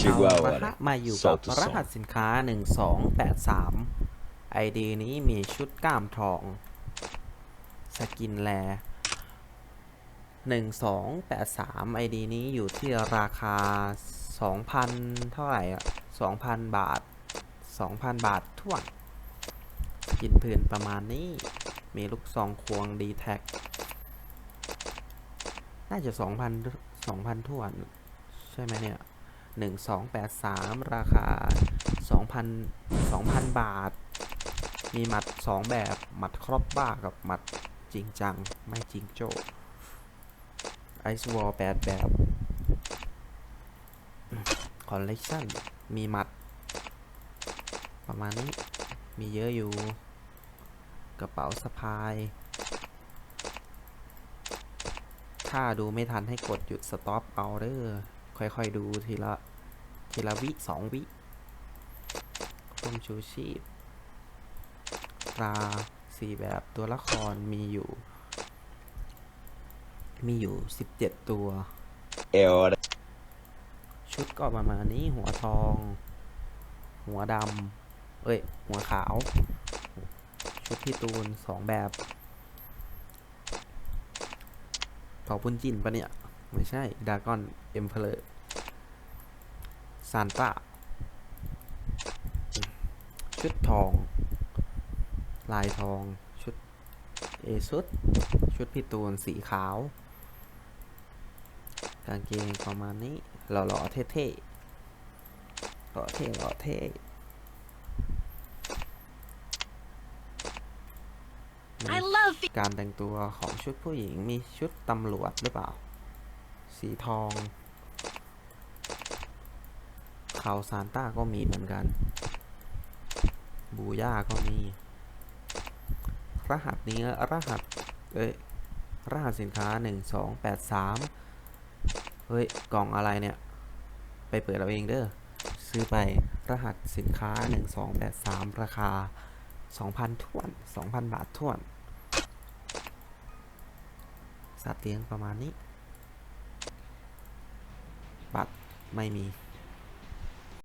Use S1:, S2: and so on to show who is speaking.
S1: Chegou a
S2: เอา
S1: hora.
S2: ละฮะมาอยู่กับ
S1: Solta o
S2: ร
S1: som.
S2: หัสสินค้า 1283 ID นี้มีชุดกล้ามทอง สกินแล 1283 ID นี้อยู่ที่ราคา 2,000 เท่าไหร่อะ2,000 บาท 2,000 บาททั่วนสกินพื้นประมาณนี้ มีลูกซองควงดีแท็ก น่าจะ 2,000 2,000ทั่วน ใช่ไหมเนี่ย หนึ่งสองแปดสามราคาสองพันสองพันบาท มีหมัดสองแบบ หมัดครอบบ้ากับหมัดจริงจัง ไม่จริงโจ้ไอซ์วอลแปดแบบคอลเลกชันมีหมัด ประมาณนี้ มีเยอะอยู่ กระเป๋าสะพาย ถ้าดูไม่ทันให้กดหยุดสต็อปเอาเด้อ ค่อยๆดูทีละทีละวิสองวิร่มชูชีพตราสี่แบบตัวละครมีอยู่ มีอยู่สิบเจ็ดตัว
S1: É hora.
S2: ชุดก็ประมาณนี้หัวทอง หัวดำเอ้ย หัวขาว ชุดพี่ตูนสองแบบเผาปุ้นจินปะเนี่ย ไม่ใช่ดากอนเอ็มเพลอร์ซานต้าชุดทอง ลายทอง ชุดเอซุดชุดพี่ตูนสีขาว กางเกงประมาณนี้ หล่อๆเท่ๆหล่อเท่หล่อเท่
S3: I love
S2: การแต่งตัวของชุดผู้หญิงมีชุดตำรวจหรือเปล่า สีทองเขาซานต้าก็มีเหมือนกัน บูย่าก็มี รหัสนี้รหัส เอ้ย รหัสสินค้า1283เฮ้ย กล่องอะไรเนี่ย ไปเปิดเราเองเด้อ ซื้อไปรหัสสินค้า1283ราคา2,000ถ้วน2,000บาทถ้วน สัตว์เลี้ยงประมาณนี้ บัตรไม่มี